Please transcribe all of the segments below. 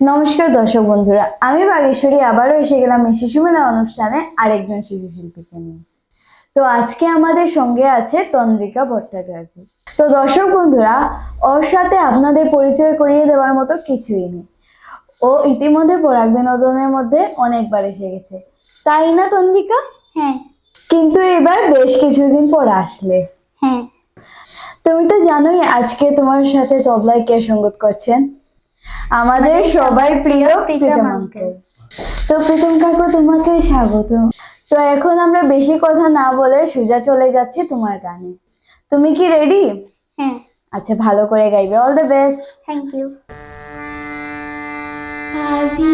নমস্কার দর্শক বন্ধুরা আমি বাগেশ্বরী আবারও এসে গেলাম এই শিশু মেলা অনুষ্ঠানে আরেকজন শিশু শিল্পীকে নিয়ে। তো আজকে আমাদের সঙ্গে আছে তন্দ্রিকা ভট্টাচার্য। তো দর্শক বন্ধুরা ওর সাথে আপনাদের পরিচয় করিয়ে দেওয়ার মতো কিছুই নেই। ও ইতিমধ্যে পরাগ বিনোদনের মধ্যে অনেকবার এসে গেছে। তাই না তন্দ্রিকা হ্যাঁ। কিন্তু এবার বেশ কিছুদিন পর আসলে। হ্যাঁ। তুমি তো জানোই আজকে তোমার সাথে তবলায় কে সঙ্গত করছেন। আমাদের সবাই প্রিয় প্রীতম আঙ্কেল। তো প্রীতম কাকু তোমাকে স্বাগত তো এখন আমরা বেশি কথা না বলে সোজা চলে যাচ্ছি তোমার গানে। তুমি কি রেডি হ্যাঁ। আচ্ছা ভালো করে গাইবে। All the best thank you আজি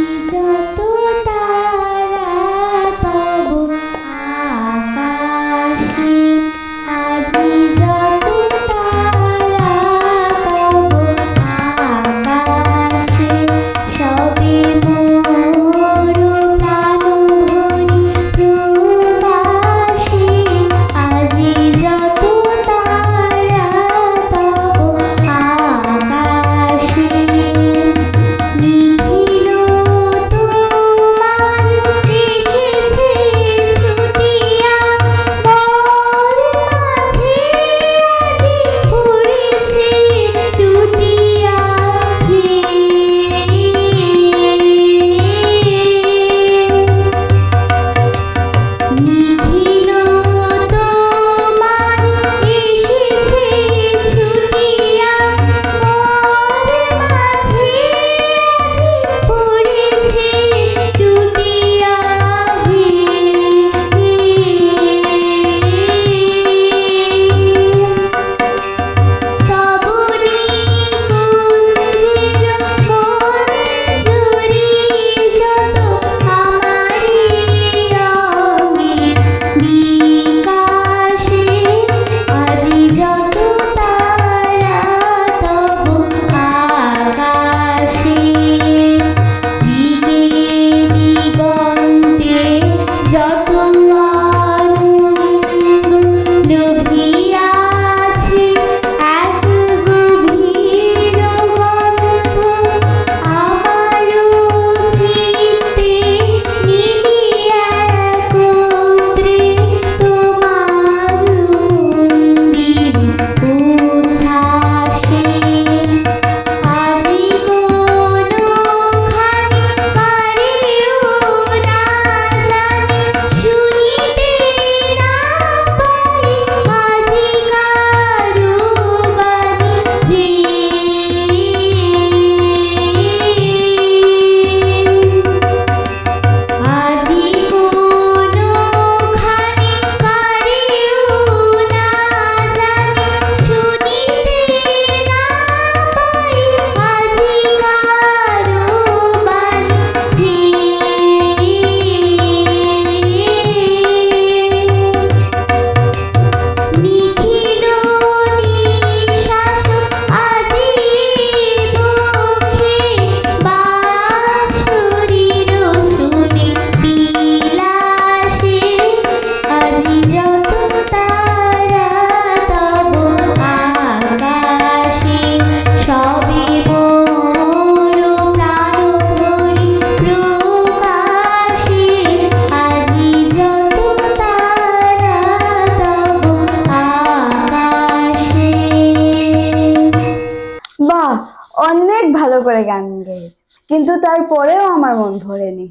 অনেক ভালো করে গান গেয়ে কিন্তু তারপরেও আমার মন ভরেনি।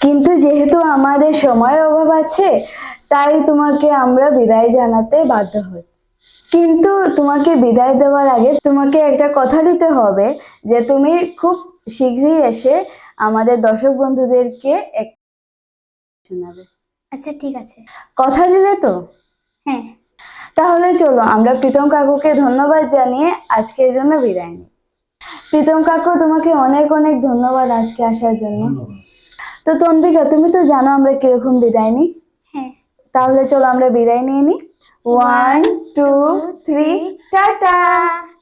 কিন্তু যেহেতু আমাদের সময়ের অভাব আছে তাই তোমাকে আমরা বিদায় জানাতে বাধ্য হই কিন্তু তোমাকে বিদায় দেওয়ার আগে তোমাকে একটা কথা দিতে হবে যে তুমি খুব শীঘ্রই এসে আমাদের দর্শক বন্ধুদেরকে এক শোনাবে। আচ্ছা ঠিক আছে। কথা দিলে তো? হ্যাঁ। তাহলে চলো আমরা প্রীতম কাকুকে ধন্যবাদ জানিয়ে আজকের জন্য বিদায় নিই। প্রীতম কাকু তোমাকে অনেক অনেক ধন্যবাদ আজকে আসার জন্য। তো তন্দিকা তুমি তো জানো আমরা কীরকম বিদায় নিই? হ্যাঁ। তাহলে চলো আমরা বিদায় নিয়ে নিই। One two three tata!